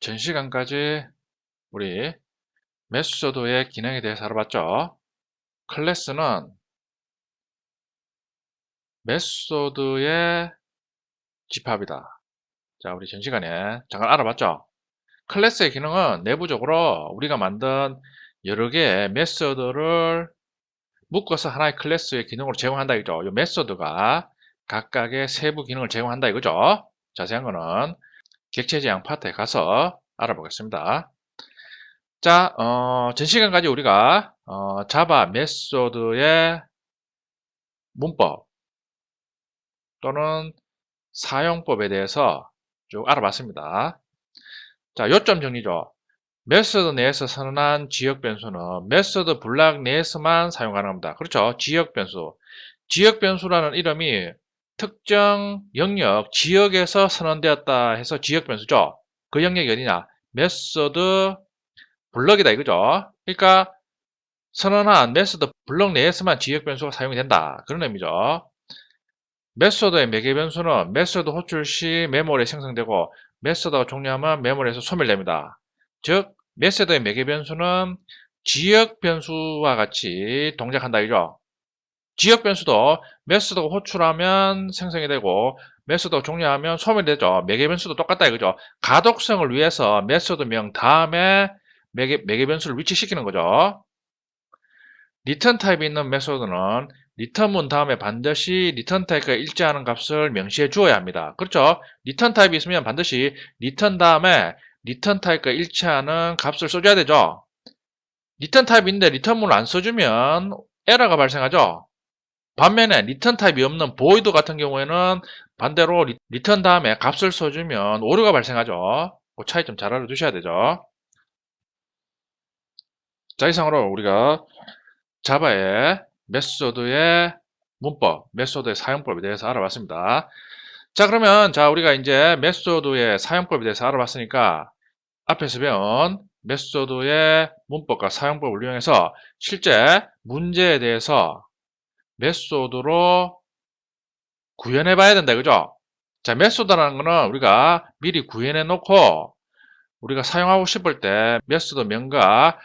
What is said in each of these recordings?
전 시간까지 우리 메소드의 기능에 대해서 알아봤죠. 클래스는 메소드의 집합이다. 자, 우리 전 시간에 잠깐 알아봤죠. 클래스의 기능은 내부적으로 우리가 만든 여러 개의 메소드를 묶어서 하나의 클래스의 기능으로 제공한다 이거죠. 이 메소드가 각각의 세부 기능을 제공한다 이거죠. 자세한 거는 객체 지향 파트에 가서 알아보겠습니다. 자, 어, 전 시간까지 우리가 어, 자바 메소드의 문법 또는 사용법에 대해서 쭉 알아봤습니다. 자, 요점 정리죠. 메소드 내에서 선언한 지역 변수는 메소드 블락 내에서만 사용 가능합니다. 그렇죠? 지역 변수. 지역 변수라는 이름이 특정 영역, 지역에서 선언되었다 해서 지역 변수죠. 그 영역이 어디냐? 메소드 블럭이다 이거죠. 그러니까 선언한 메소드 블럭 내에서만 지역 변수가 사용이 된다. 그런 의미죠. 메소드의 매개 변수는 메소드 호출 시 메모리에 생성되고 메소드가 종료하면 메모리에서 소멸됩니다. 즉 메소드의 매개 변수는 지역 변수와 같이 동작한다 이죠. 지역 변수도 메소드가 호출하면 생성이 되고 메소드가 종료하면 소멸이 되죠. 매개 변수도 똑같다 이거죠. 가독성을 위해서 메소드명 다음에 매개, 매개 변수를 위치시키는 거죠. 리턴 타입이 있는 메소드는 리턴 문 다음에 반드시 리턴 타입과 일치하는 값을 명시해 주어야 합니다. 그렇죠? 리턴 타입이 있으면 반드시 리턴 다음에 리턴 타입과 일치하는 값을 써줘야 되죠. 리턴 타입인데 리턴 문을 안 써주면 에러가 발생하죠. 반면에 리턴 타입이 없는 보이드 같은 경우에는 반대로 리턴 다음에 값을 써주면 오류가 발생하죠. 그 차이 좀 잘 알아두셔야 되죠. 자 이상으로 우리가 자바의 메소드의 문법, 메소드의 사용법에 대해서 알아봤습니다. 자 그러면 자 우리가 이제 메소드의 사용법에 대해서 알아봤으니까 앞에서 배운 메소드의 문법과 사용법을 이용해서 실제 문제에 대해서 메소드로 구현해 봐야 된다 그죠? 자 메소드라는 거는 우리가 미리 구현해 놓고 우리가 사용하고 싶을 때 메소드 명과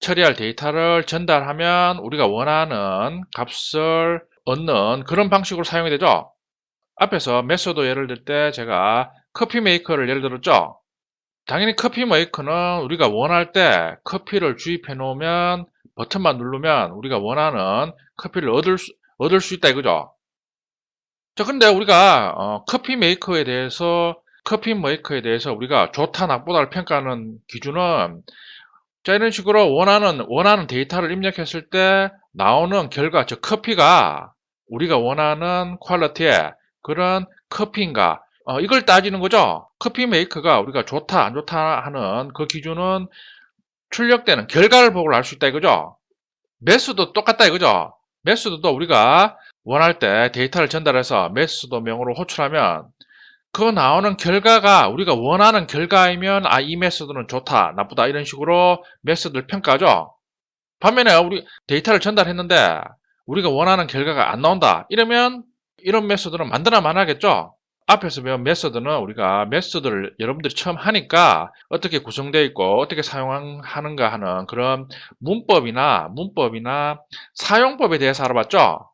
처리할 데이터를 전달하면 우리가 원하는 값을 얻는 그런 방식으로 사용이 되죠. 앞에서 메소드 예를 들 때 제가 커피 메이커를 예를 들었죠. 당연히 커피 메이커는 우리가 원할 때 커피를 주입해 놓으면 버튼만 누르면 우리가 원하는 커피를 얻을 수, 얻을 수 있다 이거죠. 자, 근데 우리가 어, 커피 메이커에 대해서 커피 메이커에 대해서 우리가 좋다 나쁘다를 평가하는 기준은 자 이런 식으로 원하는 원하는 데이터를 입력했을 때 나오는 결과 즉 커피가 우리가 원하는 퀄리티의 그런 커피인가 어, 이걸 따지는 거죠. 커피 메이커가 우리가 좋다 안 좋다 하는 그 기준은 출력되는 결과를 보고 알 수 있다 이거죠. 매수도 똑같다 이거죠. 매수도 우리가 원할 때 데이터를 전달해서 매수도명으로 호출하면 그 나오는 결과가 우리가 원하는 결과이면 아 이 메소드는 좋다 나쁘다 이런 식으로 메소드를 평가하죠 반면에 우리 데이터를 전달했는데 우리가 원하는 결과가 안 나온다 이러면 이런 메소드는 만드나 마나겠죠 앞에서 배운 메소드는 우리가 메소드를 여러분들이 처음 하니까 어떻게 구성되어 있고 어떻게 사용하는가 하는 그런 문법이나 문법이나 사용법에 대해서 알아봤죠.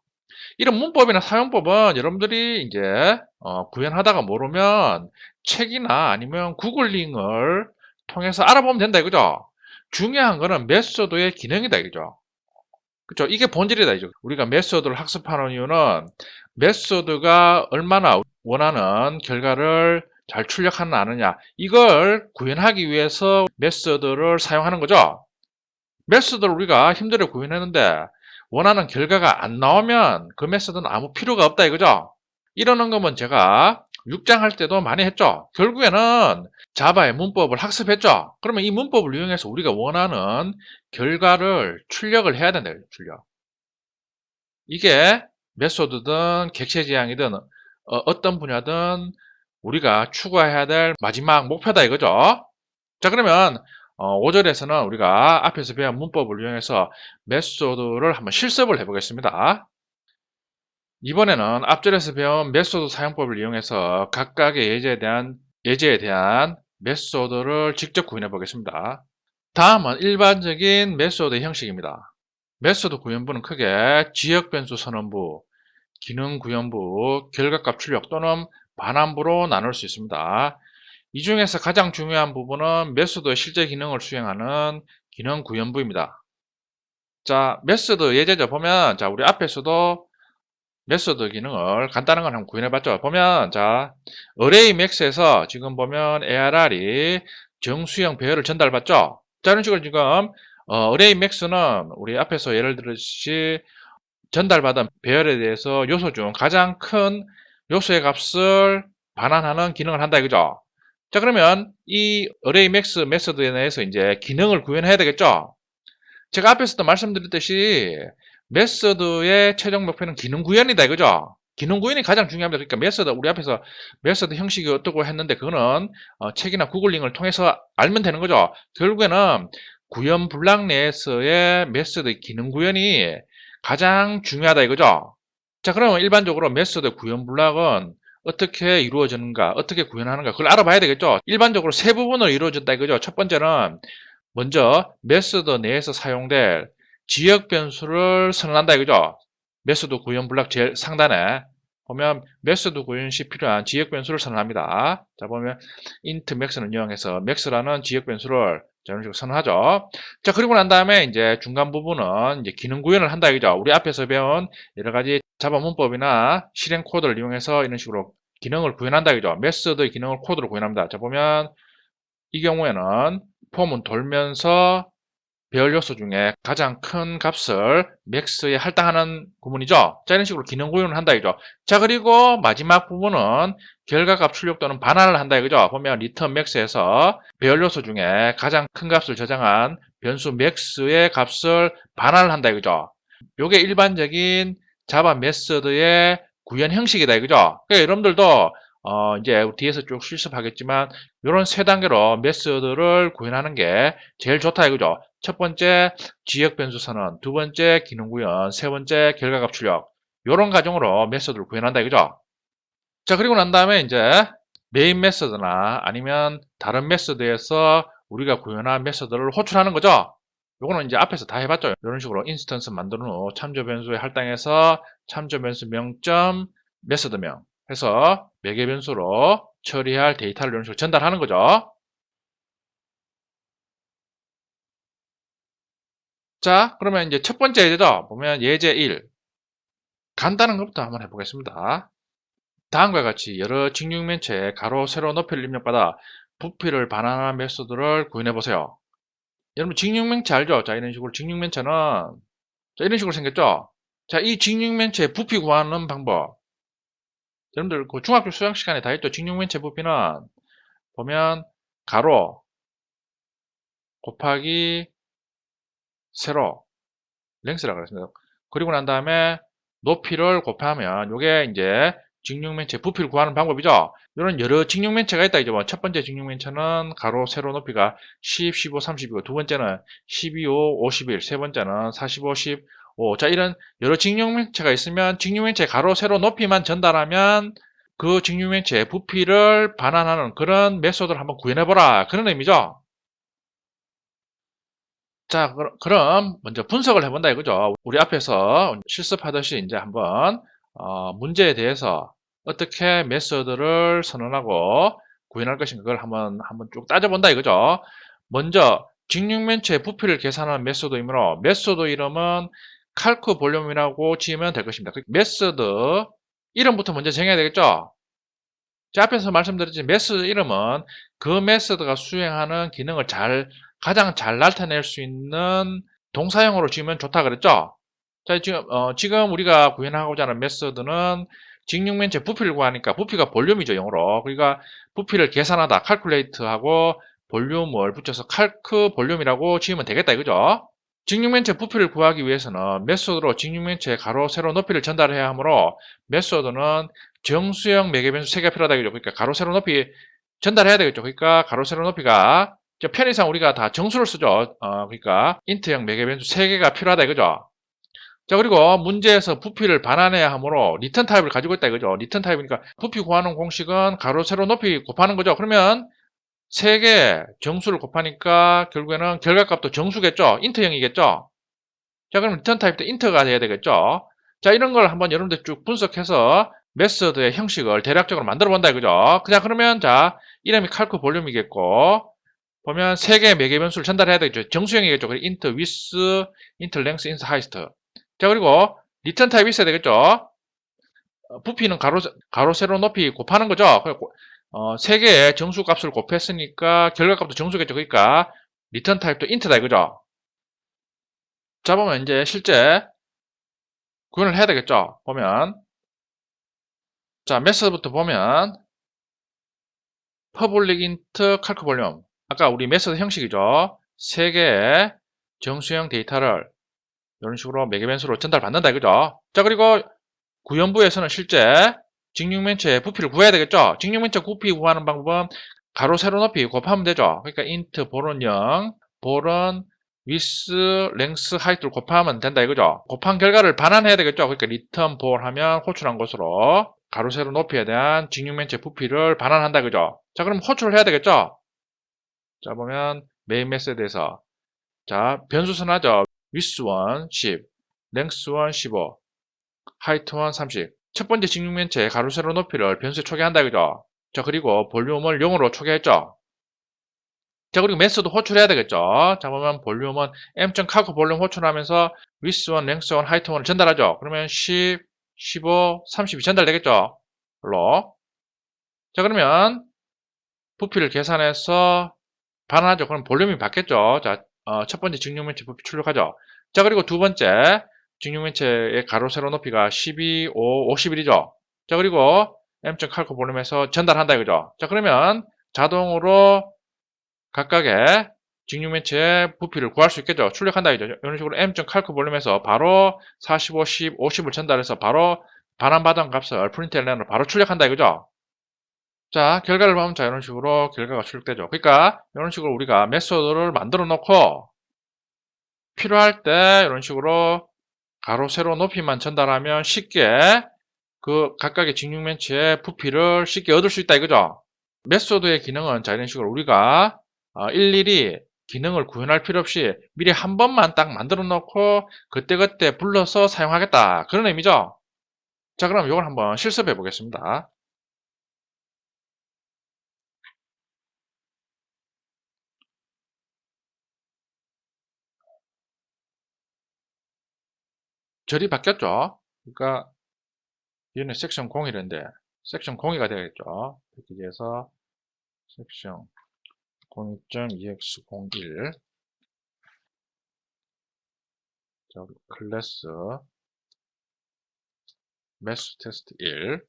이런 문법이나 사용법은 여러분들이 이제 어, 구현하다가 모르면 책이나 아니면 구글링을 통해서 알아보면 된다 이거죠. 중요한 거는 메소드의 기능이다 이거죠. 그렇죠? 이게 본질이다 이죠. 우리가 메소드를 학습하는 이유는 메소드가 얼마나 원하는 결과를 잘 출력하는 아느냐 이걸 구현하기 위해서 메소드를 사용하는 거죠. 메소드를 우리가 힘들어 구현했는데 원하는 결과가 안 나오면 그 메소드는 아무 필요가 없다 이거죠. 이러는 거면 제가 6장 할 때도 많이 했죠. 결국에는 자바의 문법을 학습했죠. 그러면 이 문법을 이용해서 우리가 원하는 결과를 출력을 해야 된다. 출력. 이게 메소드든 객체 지향이든 어, 떤 분야든 우리가 추구해야 될 마지막 목표다 이거죠. 자 그러면 어, 5절에서는 우리가 앞에서 배운 문법을 이용해서 메소드를 한번 실습을 해보겠습니다. 이번에는 앞절에서 배운 메소드 사용법을 이용해서 각각의 예제에 대한 예제에 대한 메소드를 직접 구현해 보겠습니다. 다음은 일반적인 메소드 형식입니다. 메소드 구현부는 크게 지역 변수 선언부, 기능 구현부, 결과값 출력 또는 반환부로 나눌 수 있습니다. 이 중에서 가장 중요한 부분은 메소드의 실제 기능을 수행하는 기능 구현부입니다. 자, 메소드 예제죠. 보면 자, 우리 앞에서도 메소드 기능을 간단한 걸 한번 구현해 봤죠. 보면 자, array max에서 지금 보면 ARR이 정수형 배열을 전달받죠. 자, 이런 식으로 지금 어, array max는 우리 앞에서 예를 들듯이 전달받은 배열에 대해서 요소 중 가장 큰 요소의 값을 반환하는 기능을 한다 이거죠. 자, 그러면 이 array max 메소드에 대해서 이제 기능을 구현해야 되겠죠. 제가 앞에서도 말씀드렸듯이 메서드의 최종 목표는 기능 구현이다 이거죠. 기능 구현이 가장 중요합니다. 그러니까 메서드 우리 앞에서 메서드 형식이 어떻고 했는데 그거는 어, 책이나 구글링을 통해서 알면 되는 거죠. 결국에는 구현 블락 내에서의 메서드 기능 구현이 가장 중요하다 이거죠. 자, 그러면 일반적으로 메서드 구현 블락은 어떻게 이루어지는가, 어떻게 구현하는가, 그걸 알아봐야 되겠죠. 일반적으로 세 부분으로 이루어진다 이거죠. 첫 번째는 먼저 메서드 내에서 사용될 지역 변수를 선언한다 이거죠. 메소드 구현 블락 제일 상단에 보면 메소드 구현 시 필요한 지역 변수를 선언합니다. 자 보면 int max를 이용해서 max라는 지역 변수를 이런 식으로 선언하죠. 자 그리고 난 다음에 이제 중간 부분은 이제 기능 구현을 한다 이거죠. 우리 앞에서 배운 여러 가지 자바 문법이나 실행 코드를 이용해서 이런 식으로 기능을 구현한다 이거죠. 메소드의 기능을 코드로 구현합니다. 자 보면 이 경우에는 폼은 돌면서 배열 요소 중에 가장 큰 값을 맥스에 할당하는 구문이죠. 자, 이런 식으로 기능 구현을 한다 이죠. 자, 그리고 마지막 부분은 결과값 출력 또는 반환을 한다 이거죠. 보면 return max에서 배열 요소 중에 가장 큰 값을 저장한 변수 max의 값을 반환을 한다 이거죠. 요게 일반적인 자바 메서드의 구현 형식이다 이거죠. 그러니까 여러분들도 어, 이제 뒤에서 쭉 실습하겠지만 이런 세 단계로 메서드를 구현하는 게 제일 좋다 이거죠. 첫 번째 지역 변수 선언, 두 번째 기능 구현, 세 번째 결과값 출력. 이런 과정으로 메서드를 구현한다 이거죠. 자 그리고 난 다음에 이제 메인 메서드나 아니면 다른 메서드에서 우리가 구현한 메서드를 호출하는 거죠. 요거는 이제 앞에서 다 해봤죠. 이런 식으로 인스턴스 만든 후 참조 변수에 할당해서 참조 변수 명점 메서드명 해서 매개 변수로 처리할 데이터를 이런 식으로 전달하는 거죠. 자, 그러면 이제 첫 번째 예제죠. 보면 예제 1. 간단한 것부터 한번 해보겠습니다. 다음과 같이 여러 직육면체에 가로, 세로, 높이를 입력받아 부피를 반환하는 메소드를 구현해보세요. 여러분 직육면체 알죠? 자, 이런 식으로 직육면체는 자, 이런 식으로 생겼죠? 자, 이 직육면체의 부피 구하는 방법. 여러분들 그 중학교 수학 시간에 다 했죠. 직육면체 부피는 보면 가로 곱하기 세로 랭스라고 그랬습니다. 그리고 난 다음에 높이를 곱하면 이게 이제 직육면체 부피를 구하는 방법이죠. 이런 여러 직육면체가 있다 이제 뭐첫 번째 직육면체는 가로 세로 높이가 10, 15, 30이고 두 번째는 12, 5, 51, 세 번째는 45, 10, 오, 자 이런 여러 직육면체가 있으면 직육면체 가로 세로 높이만 전달하면 그 직육면체의 부피를 반환하는 그런 메소드를 한번 구현해보라 그런 의미죠. 자 그럼 먼저 분석을 해본다 이거죠. 우리 앞에서 실습하듯이 이제 한번 어, 문제에 대해서 어떻게 메소드를 선언하고 구현할 것인가 그걸 한번 한번 쭉 따져본다 이거죠. 먼저 직육면체 부피를 계산하는 메소드이므로 메소드 이름은 칼크 볼륨이라고 지으면 될 것입니다. 그 메서드 이름부터 먼저 정해야 되겠죠? 자, 앞에서 말씀드렸지 메서드 이름은 그 메서드가 수행하는 기능을 잘 가장 잘 나타낼 수 있는 동사형으로 지으면 좋다 그랬죠? 자, 지금 어, 지금 우리가 구현하고자 하는 메서드는 직육면체 부피를 구하니까 부피가 볼륨이죠, 영어로. 그러니까 부피를 계산하다, 칼큘레이트하고 볼륨을 붙여서 칼크 볼륨이라고 지으면 되겠다 이거죠? 직육면체 부피를 구하기 위해서는 메소드로 직육면체 가로, 세로 높이를 전달해야 하므로 메소드는 정수형 매개변수 3개가 필요하다. 그러니까 가로, 세로 높이 전달해야 되겠죠. 그러니까 가로, 세로 높이가 편의상 우리가 다 정수를 쓰죠. 어, 그러니까 인트형 매개변수 3개가 필요하다 이거죠. 자 그리고 문제에서 부피를 반환해야 하므로 리턴 타입을 가지고 있다 이거죠. 리턴 타입이니까 부피 구하는 공식은 가로, 세로 높이 곱하는 거죠. 그러면 세 개의 정수를 곱하니까 결국에는 결과값도 정수겠죠? 인트형이겠죠? 자, 그럼 리턴 타입도 인트가 돼야 되겠죠? 자, 이런 걸 한번 여러분들 쭉 분석해서 메서드의 형식을 대략적으로 만들어 본다 이거죠. 그냥 그러면 자, 이름이 칼크 볼륨이겠고 보면 세 개의 매개 변수를 전달해야 되겠죠. 정수형이겠죠. 그리고 int width, int length, int height. 자, 그리고 리턴 타입이 있어야 되겠죠. 어, 부피는 가로, 가로, 세로 높이 곱하는 거죠. 어, 세 개의 정수 값을 곱했으니까 결과값도 정수겠죠. 그러니까 리턴 타입도 int다 이거죠. 자, 보면 이제 실제 구현을 해야 되겠죠. 보면 자, 메서드부터 보면 public int calc volume 아까 우리 메서드 형식이죠. 세 개의 정수형 데이터를 이런 식으로 매개 변수로 전달받는다 이거죠. 자, 그리고 구현부에서는 실제 직육면체 부피를 구해야 되겠죠. 직육면체 부피 구하는 방법은 가로 세로 높이 곱하면 되죠. 그러니까 int 0, 볼은 width, length, height를 곱하면 된다 이거죠. 곱한 결과를 반환해야 되겠죠. 그러니까 return 볼 하면 호출한 것으로 가로 세로 높이에 대한 직육면체 부피를 반환한다 이거죠. 자, 그럼 호출을 해야 되겠죠. 자, 보면 메인 메서드에서 자, 변수 선하죠. width 1 10, length 1 15, height 1 30. 첫 번째 직육면체 가로 세로 높이를 변수에 초기한다 그죠? 자, 그리고 볼륨을 0으로 초기했죠. 자, 그리고 메서드 호출해야 되겠죠. 자, 보면 볼륨은 m.calc 볼륨 호출하면서 width 1, length 1, height 1을 전달하죠. 그러면 10, 15, 30이 전달되겠죠. 물로. 자, 그러면 부피를 계산해서 반환하죠. 그럼 볼륨이 받겠죠. 자, 어, 첫 번째 직육면체 부피 출력하죠. 자, 그리고 두 번째 직육면체의 가로 세로 높이가 12, 5, 51이죠. 자, 그리고 m.calc 볼륨에서 전달한다 이거죠. 자, 그러면 자동으로 각각의 직육면체의 부피를 구할 수 있겠죠. 출력한다 이죠. 이런 식으로 m.calc 볼륨에서 바로 45, 10, 50을 전달해서 바로 반환받은 값을 프린트 엘렌으로 바로 출력한다 이거죠. 자, 결과를 보면 자, 이런 식으로 결과가 출력되죠. 그러니까 이런 식으로 우리가 메소드를 만들어 놓고 필요할 때 이런 식으로 가로, 세로, 높이만 전달하면 쉽게 그 각각의 직육면체의 부피를 쉽게 얻을 수 있다 이거죠. 메소드의 기능은 자, 이런 식으로 우리가 어, 일일이 기능을 구현할 필요 없이 미리 한 번만 딱 만들어 놓고 그때그때 불러서 사용하겠다. 그런 의미죠. 자, 그럼 이걸 한번 실습해 보겠습니다. 절이 바뀌었죠. 그러니까 얘는 섹션 01인데 섹션 02가 되겠죠. 패키지에서 섹션 02.ex01 자, 클래스 매수 테스트 1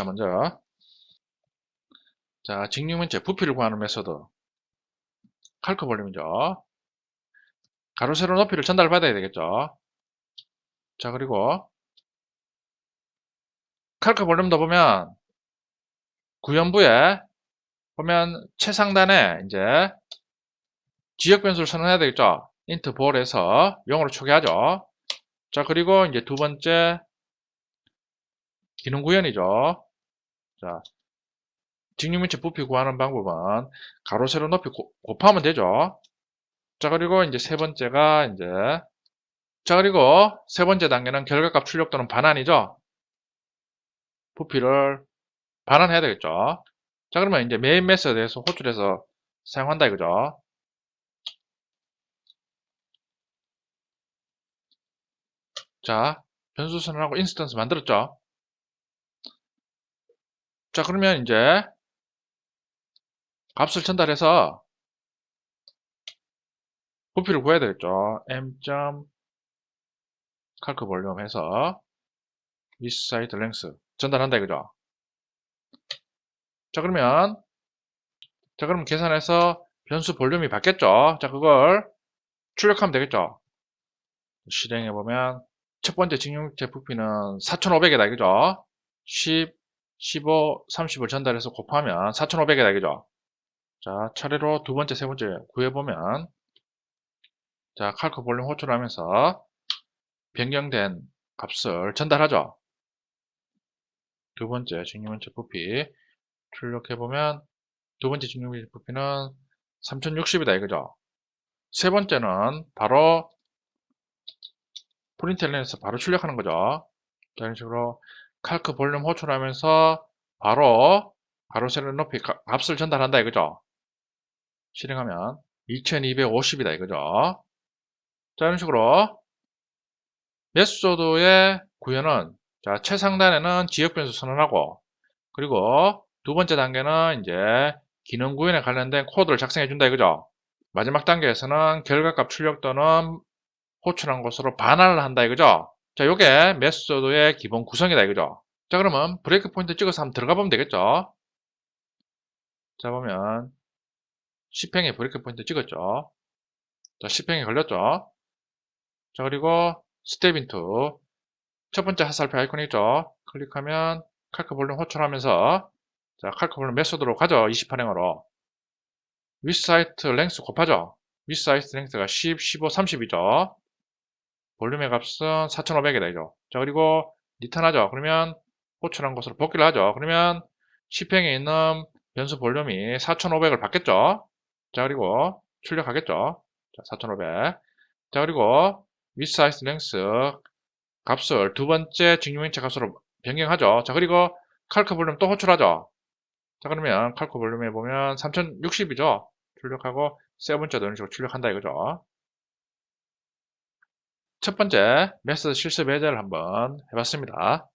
자, 먼저 자, 직육면체 부피를 구하는 메소드 칼크 볼륨이죠. 가로 세로 높이를 전달받아야 되겠죠. 자, 그리고 칼크 볼륨도 보면 구현부에 보면 최상단에 이제 지역 변수를 선언해야 되겠죠. int 볼에서 0으로 초기하죠. 자, 그리고 이제 두 번째 기능 구현이죠. 자, 직육면체 부피 구하는 방법은 가로 세로 높이 고, 곱하면 되죠. 자, 그리고 이제 세 번째가 이제 자, 그리고 세 번째 단계는 결과값 출력 또는 반환이죠. 부피를 반환해야 되겠죠. 자, 그러면 이제 메인 메서드에서 호출해서 사용한다 이거죠. 자, 변수 선언하고 인스턴스 만들었죠. 자, 그러면 이제 값을 전달해서 부피를 구해야 되겠죠. m. calc 볼륨 해서 this side length 전달한다 이거죠. 자, 그러면 자, 그럼 계산해서 변수 볼륨이 받겠죠. 자, 그걸 출력하면 되겠죠. 실행해 보면 첫 번째 직육체 부피는 4,500이다 이거죠. 10, 15, 30을 전달해서 곱하면 4,500이다 이거죠. 자, 차례로 두 번째, 세 번째 구해보면, 자, 칼크 볼륨 호출 하면서 변경된 값을 전달하죠. 두 번째 직육면체 부피 출력해보면 두 번째 직육면체 부피는 3060이다 이거죠. 세 번째는 바로 프린트랜에서 바로 출력하는 거죠. 자, 이런 식으로 칼크 볼륨 호출하면서 바로 가로세로 높이 가- 값을 전달한다 이거죠. 실행하면 2250이다 이거죠. 자, 이런 식으로 메소드의 구현은 자, 최상단에는 지역 변수 선언하고 그리고 두 번째 단계는 이제 기능 구현에 관련된 코드를 작성해 준다 이거죠. 마지막 단계에서는 결과값 출력 또는 호출한 것으로 반환을 한다 이거죠. 자, 요게 메소드의 기본 구성이다 이거죠. 자, 그러면 브레이크 포인트 찍어서 한번 들어가 보면 되겠죠. 자, 보면 10행에 브레이크 포인트 찍었죠. 자, 10행에 걸렸죠. 자, 그리고 스텝 인투 첫 번째 하살표 아이콘 있죠. 클릭하면 칼크 볼륨 호출하면서 자, 칼크 볼륨 메소드로 가죠. 28행으로 위사이트 랭스 곱하죠. 위사이트 랭스가 10, 15, 30이죠. 볼륨의 값은 4500이다 이죠. 자, 그리고 리턴하죠. 그러면 호출한 것으로 복귀를 하죠. 그러면 10행에 있는 변수 볼륨이 4500을 받겠죠. 자, 그리고 출력하겠죠. 자, 4500. 자, 그리고 위사이트 랭스 값을 두 번째 직육면체 값으로 변경하죠. 자, 그리고 칼크 볼륨 또 호출하죠. 자, 그러면 칼크 볼륨에 보면 3060이죠. 출력하고 세 번째도 이런 식으로 출력한다 이거죠. 첫 번째 메소드 실습 예제를 한번 해봤습니다.